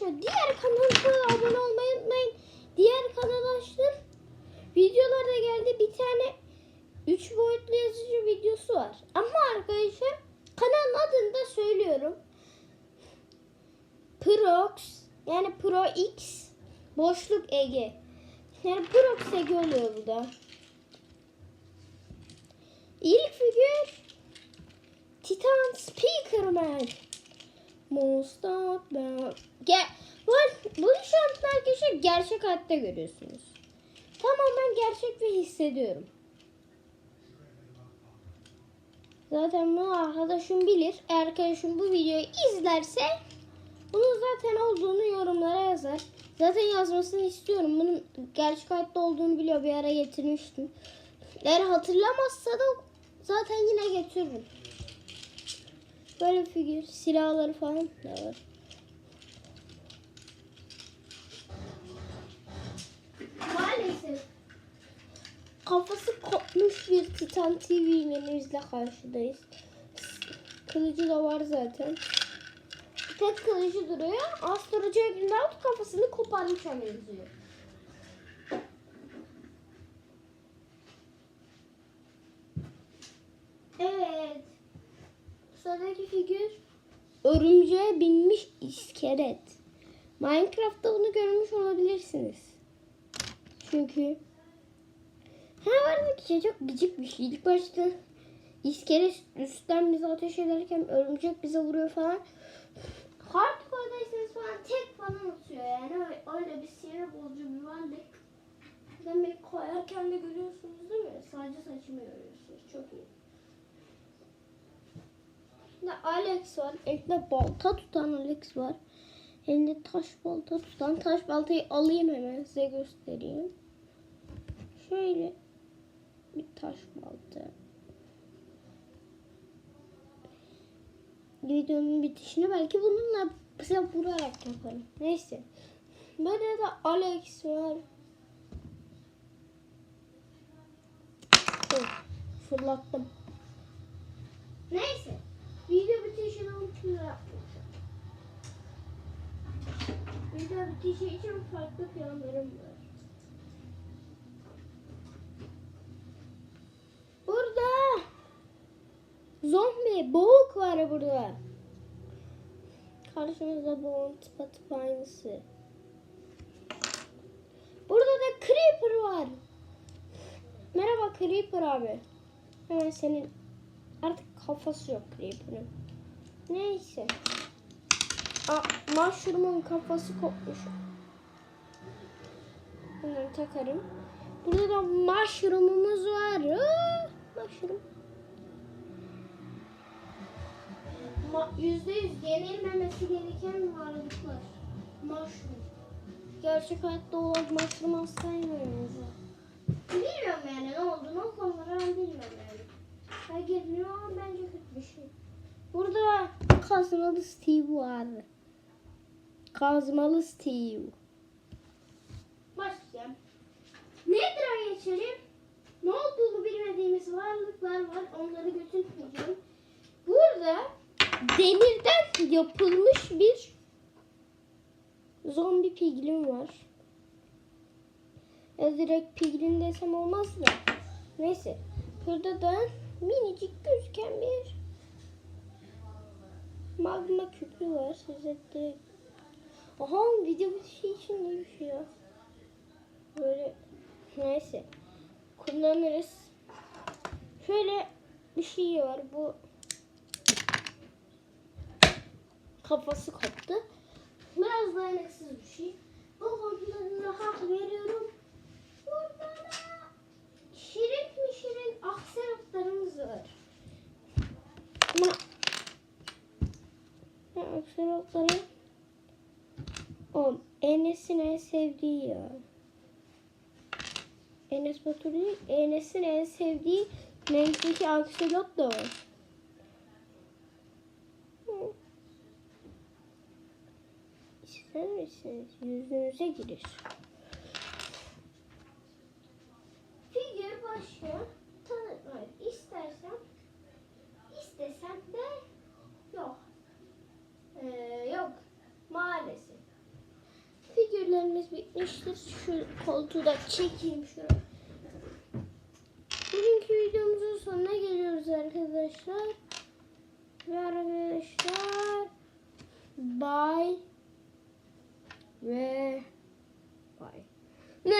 arkadaşlar diğer kanalıma abone olmayı unutmayın. Diğer kanal açtım. Videolarda geldi bir tane 3 boyutlu yazıcı videosu var. Ama arkadaşlar kanalın adını da söylüyorum. Prox yani Pro X boşluk Ege. Yani Prox Ege oluyor bu da. İlk figür Titan Speakerman. Ben. Gel. Bu, bu şantlar arkadaşlar gerçek hayatta görüyorsunuz. Tamamen gerçek ve hissediyorum. Zaten bunu arkadaşım bilir. Eğer arkadaşım bu videoyu izlerse bunun zaten olduğunu yorumlara yazar. Zaten yazmasını istiyorum. Bunun gerçek hayatta olduğunu biliyor. Bir ara getirmiştim. Eğer hatırlamazsa da zaten yine getiririm. Böyle figür. Silahları falan da var. Maalesef kafası kopmuş bir Titan TV menümüzle karşıdayız. Kılıcı da var zaten. Tek kılıcı duruyor. Astro Juggernaut kafasını koparmışa benziyor. Sıradaki figür örümceğe binmiş iskelet. Minecraft'ta bunu görmüş olabilirsiniz. Çünkü ha vardı ki çok gıcık bir şey. İlk başta iskelet üstten bize ateş ederken örümcek bize vuruyor falan. Hardcore'daysanız falan tek falan atıyor yani öyle bir sinir bozucu bir varlık. Demek koyarken de görüyorsunuz değil mi? Sadece saçımı görüyorsunuz. Çok iyi. Şimdi Alex var. Elinde balta tutan Alex var. Elinde taş balta tutan. Taş baltayı alayım hemen size göstereyim. Şöyle bir taş balta. Videonun bitişini belki bununla size vurarak yaparım. Neyse. Böyle de Alex var. Fırlattım. Neyse. Unutma yapmayacağım. Video bitişi için farklı planlarım var. Burada zombi boğuk var burada. Karşımızda boğun tıpatıp aynısı. Burada da Creeper var. Merhaba Creeper abi. Hemen senin artık kafası yok Creeper'ın. Neyse. Aa, Mushroom'un kafası kopmuş. Bunları takarım. Burada da Mushroom'umuz var. Aa, mushroom. Yüzde yüz yenilmemesi gereken varlıklar. Mushroom. Gerçek hayatta olan mushroom asla yemiyoruz. Bilmiyorum yani ne olduğunu o konuları bilmiyorum yani. Ha gelmiyor ama bence kötü bir şey. Burada kazmalı Steve var. Kazmalı Steve. Başlayalım. Nedir'a geçelim. Ne olduğunu bilmediğimiz varlıklar var. Onları götürmeyeceğim. Burada demirden yapılmış bir zombi piglin var. Ya direkt piglin desem olmaz da. Neyse. Burada da minicik gözüken bir magma küpü var. Size direkt... Aha video bir şey için ya. Böyle neyse. Kullanırız. Şöyle bir şey var. Bu kafası koptu. Biraz dayanıksız bir şey. Bu konuda hak veriyorum. Burada da şirin mi şirin akserotlarımız var. Ama ya akserotları o Enes'in en sevdiği ya. Enes Batur değil, Enes'in en sevdiği renkteki akselot da var. İster misiniz? Yüzünüze girir. Figür başka tanıtmayı istersem istesem de yok. Ee, yok. Maalesef. Görevlerimiz bitmiştir. Şu koltuğu da çekeyim şuraya. Bugünkü videomuzun sonuna geliyoruz arkadaşlar. Ve arkadaşlar bye ve bye. Ne